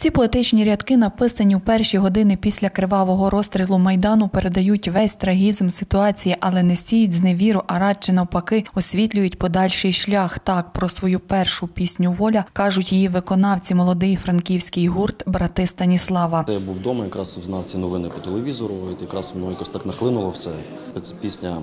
Ці поетичні рядки, написані в перші години після кривавого розстрілу майдану, передають весь трагізм ситуації, але не сіють зневіру, а радше навпаки освітлюють подальший шлях. Так про свою першу пісню Воля кажуть її виконавці, молодий франківський гурт Брати Станіслава. Я був вдома, якраз знав ці новини по телевізору, і якраз воно якось так нахлинуло все. Це пісня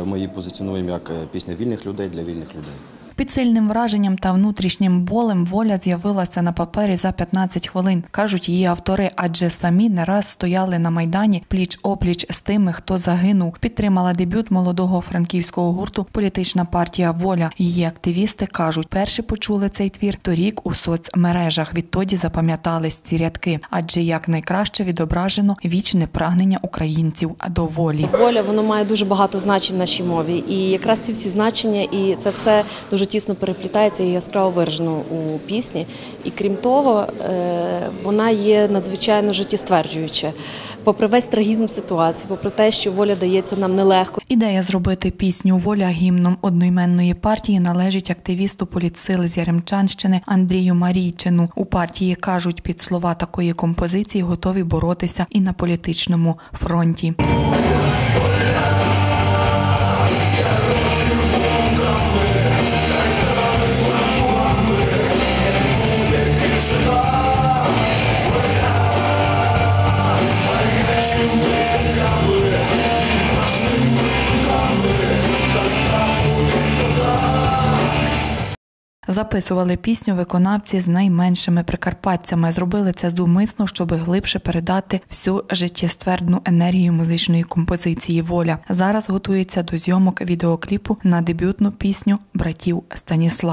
е, ми її позиціонуємо як е, пісня вільних людей для вільних людей. Під сильним враженням та внутрішнім болем воля з'явилася на папері за 15 хвилин, кажуть її автори, адже самі не раз стояли на майдані пліч опліч з тими, хто загинув. Підтримала дебют молодого франківського гурту Політична партія Воля. Її активісти кажуть, перші почули цей твір торік у соцмережах. Відтоді запам'ятались ці рядки, адже як найкраще відображено вічне прагнення українців до волі. Воля воно має дуже багато значень в нашій мові, і якраз ці всі значення, і це все дуже тісно переплітається і яскраво виражено у пісні. І крім того, е, вона є надзвичайно життєстверджуюча. Попри весь трагізм ситуації, попри те, що воля дається нам нелегко. Ідея зробити пісню Воля гімном одноіменної партії належить активісту політсили з Яремчанщини Андрію Марійчину. У партії кажуть, під слова такої композиції готові боротися і на політичному фронті. Записували пісню виконавці з найменшими прикарпатцями. Зробили це зумисно, щоб глибше передати всю життєствердну енергію музичної композиції Воля. Зараз готується до зйомок відеокліпу на дебютну пісню братів Станіслав.